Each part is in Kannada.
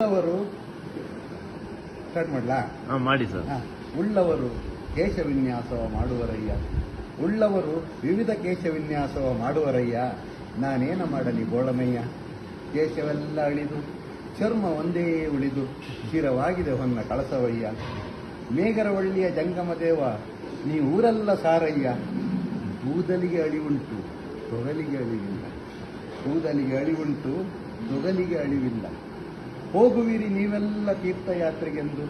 ಉಳ್ಳವರು. ಸ್ಟಾರ್ಟ್ ಮಾಡ್ಲಾ? ಹಾ ಮಾಡಿ ಸರ್. ಹ. ಉಳ್ಳವರು ಕೇಶ ವಿನ್ಯಾಸವ ಮಾಡುವರಯ್ಯ. ಉಳ್ಳವರು ವಿವಿಧ ಕೇಶ ವಿನ್ಯಾಸವ ಮಾಡುವರಯ್ಯ. ನಾನೇನ ಮಾಡಲಿ ಬೋಳಮಯ್ಯ? ಕೇಶವೆಲ್ಲ ಅಳಿದು ಚರ್ಮ ಒಂದೇ ಉಳಿದು ಚಿರವಾಗಿದೆ ಹೊನ್ನ ಕಳಸವಯ್ಯ. ಮೇಘರವಳ್ಳಿಯ ಜಂಗಮ ದೇವ ನೀ ಊರೆಲ್ಲ ಸಾರಯ್ಯ. ಕೂದಲಿಗೆ ಅಳಿವುಂಟು ತೊಗಲಿಗೆ ಅಳಿವಿಲ್ಲ. ಕೂದಲಿಗೆ ಅಳಿವುಂಟು ತೊಗಲಿಗೆ ಅಳಿವಿಲ್ಲ. ಹೋಗುವಿರಿ ನೀವೆಲ್ಲ ತೀರ್ಥಯಾತ್ರೆಗೆಂದು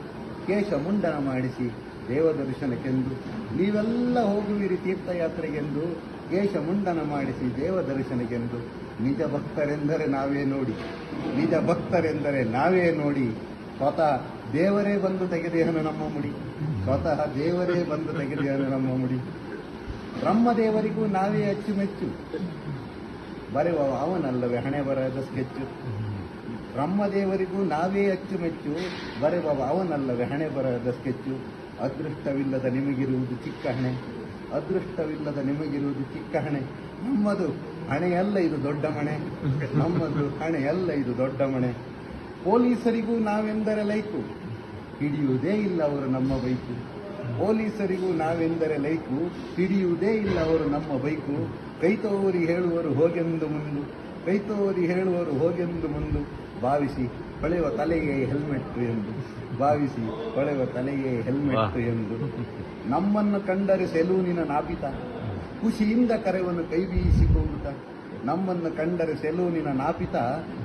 ಕೇಶ ಮುಂಡನ ಮಾಡಿಸಿ ದೇವ ದರ್ಶನಕ್ಕೆಂದು ನೀವೆಲ್ಲ ಹೋಗುವಿರಿ ತೀರ್ಥಯಾತ್ರೆಗೆಂದು ಕೇಶ ಮುಂಡನ ಮಾಡಿಸಿ ದೇವ ದರ್ಶನಕ್ಕೆಂದು ನಿಜ ಭಕ್ತರೆಂದರೆ ನಾವೇ ನೋಡಿ, ನಿಜ ಭಕ್ತರೆಂದರೆ ನಾವೇ ನೋಡಿ. ಸ್ವತಃ ದೇವರೇ ಬಂದು ತೆಗೆದೇಹನು ನಮ್ಮ ಮುಡಿ? ಸ್ವತಃ ದೇವರೇ ಬಂದು ತೆಗೆದೇಹನು ನಮ್ಮ ಮುಡಿ? ಬ್ರಹ್ಮದೇವರಿಗೂ ನಾವೇ ಅಚ್ಚುಮೆಚ್ಚು. ಬರೆಯುವ ಅವನಲ್ಲವೇ ಹಣೆ ಬರದ ಸ್ಕೆಚ್ಚು. ಬ್ರಹ್ಮದೇವರಿಗೂ ನಾವೇ ಅಚ್ಚುಮೆಚ್ಚು. ಬರೆಯುವ ಅವನಲ್ಲವೇ ಹಣೆ ಬರದ ಸ್ಕೆಚ್ಚು. ಅದೃಷ್ಟವಿಲ್ಲದ ನಿಮಗಿರುವುದು ಚಿಕ್ಕ ಹಣೆ. ಅದೃಷ್ಟವಿಲ್ಲದ ನಿಮಗಿರುವುದು ಚಿಕ್ಕ ಹಣೆ. ನಮ್ಮದು ಹಣೆಯಲ್ಲ ಇದು ದೊಡ್ಡ ಮಣೆ. ನಮ್ಮದು ಹಣೆಯಲ್ಲ ಇದು ದೊಡ್ಡ ಮಣೆ. ಪೊಲೀಸರಿಗೂ ನಾವೆಂದರೆ ಲೈಕು. ಹಿಡಿಯುವುದೇ ಇಲ್ಲ ಅವರು ನಮ್ಮ ಬೈಕು. ಪೊಲೀಸರಿಗೂ ನಾವೆಂದರೆ ಲೈಕು. ಹಿಡಿಯುವುದೇ ಇಲ್ಲ ಅವರು ನಮ್ಮ ಬೈಕು. ಕೈತೋರಿ ಹೇಳುವರು ಹೋಗೆಂದು ಮುಂದು. ಕೈತೋವರಿ ಹೇಳುವರು ಹೋಗೆಂದು ಮುಂದು. ಭಾವಿಸಿ ಹೊಳೆಯುವ ತಲೆಗೆ ಹೆಲ್ಮೆಟ್ ಎಂದು. ಭಾವಿಸಿ ಹೊಳೆಯುವ ತಲೆಗೆ ಹೆಲ್ಮೆಟ್ ಎಂದು. ನಮ್ಮನ್ನು ಕಂಡರೆ ಸೆಲೂನಿನ ನಾಪಿತ ಖುಷಿಯಿಂದ ಕರೆವನ್ನು ಕೈ ಬೀಸಿಕೊಂಡುತ್ತ ನಮ್ಮನ್ನು ಕಂಡರೆ ಸೆಲೂನಿನ ನಾಪಿತ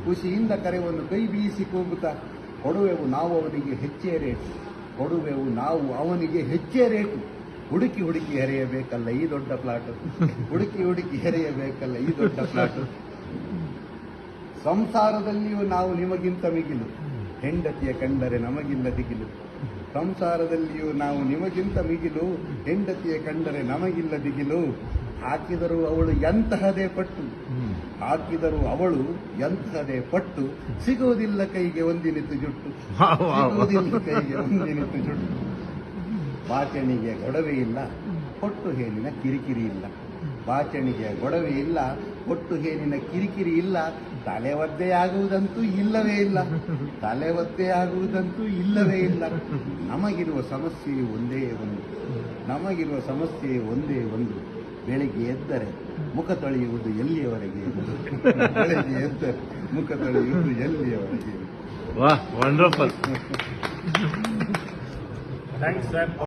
ಖುಷಿಯಿಂದ ಕರೆವನ್ನು ಕೈ ಬೀಸಿಕೊಂಡುತ್ತ ಕೊಡುವೆವು ನಾವು ಅವನಿಗೆ ಹೆಚ್ಚೇ ರೇಟು. ಕೊಡುವೆವು ನಾವು ಅವನಿಗೆ ಹೆಚ್ಚೇ ರೇಟು. ಹುಡುಕಿ ಹುಡುಕಿ ಹೆರೆಯಬೇಕಲ್ಲ ಈ ದೊಡ್ಡ ಪ್ಲಾಟ್. ಹುಡುಕಿ ಹುಡುಕಿ ಹೆರೆಯಬೇಕಲ್ಲ ಈ ದೊಡ್ಡ ಪ್ಲಾಟ್. ಸಂಸಾರದಲ್ಲಿಯೂ ನಾವು ನಿಮಗಿಂತ ಮಿಗಿಲು. ಹೆಂಡತಿಯ ಕಂಡರೆ ನಮಗಿಲ್ಲ ದಿಗಿಲು. ಸಂಸಾರದಲ್ಲಿಯೂ ನಾವು ನಿಮಗಿಂತ ಮಿಗಿಲು. ಹೆಂಡತಿಯ ಕಂಡರೆ ನಮಗಿಲ್ಲ ದಿಗಿಲು. ಹಾಕಿದರೂ ಅವಳು ಎಂತಹದೇ ಪಟ್ಟು. ಹಾಕಿದರೂ ಅವಳು ಎಂತಹದೇ ಪಟ್ಟು. ಸಿಗುವುದಿಲ್ಲ ಕೈಗೆ ಒಂದಿನಿತು ಜುಟ್ಟು. ಸಿಗುವುದಿಲ್ಲ ಕೈಗೆ ಒಂದಿನಿತು ಜುಟ್ಟು. ಬಾಚಣಿಗೆ ಗೊಡವೆ ಇಲ್ಲ. ಹೊಟ್ಟು ಹೇನಿನ ಕಿರಿಕಿರಿ ಇಲ್ಲ. ಬಾಚಣಿಗೆ ಗೊಡವೆ ಇಲ್ಲ. ಹೊಟ್ಟು ಹೇನಿನ ಕಿರಿಕಿರಿ ಇಲ್ಲ. ತಲೆ ಒದ್ದೆಯಾಗುವುದಂತೂ ಇಲ್ಲವೇ ಇಲ್ಲ. ತಲೆ ಒದ್ದೆಯಾಗುವುದಂತೂ ಇಲ್ಲವೇ ಇಲ್ಲ. ನಮಗಿರುವ ಸಮಸ್ಯೆ ಒಂದೇ ಒಂದು. ನಮಗಿರುವ ಸಮಸ್ಯೆ ಒಂದೇ ಒಂದು. ಬೆಳಿಗ್ಗೆ ಎದ್ದರೆ ಮುಖ ತೊಳೆಯುವುದು ಎಲ್ಲಿಯವರೆಗೆ? ಬೆಳಿಗ್ಗೆ ಎದ್ದರೆ ಮುಖ ತೊಳೆಯುವುದು ಎಲ್ಲಿಯವರೆಗೆ? ವಾಹ್ ವಂಡರ್ಫುಲ್ ಥ್ಯಾಂಕ್ಸ್ ಸರ್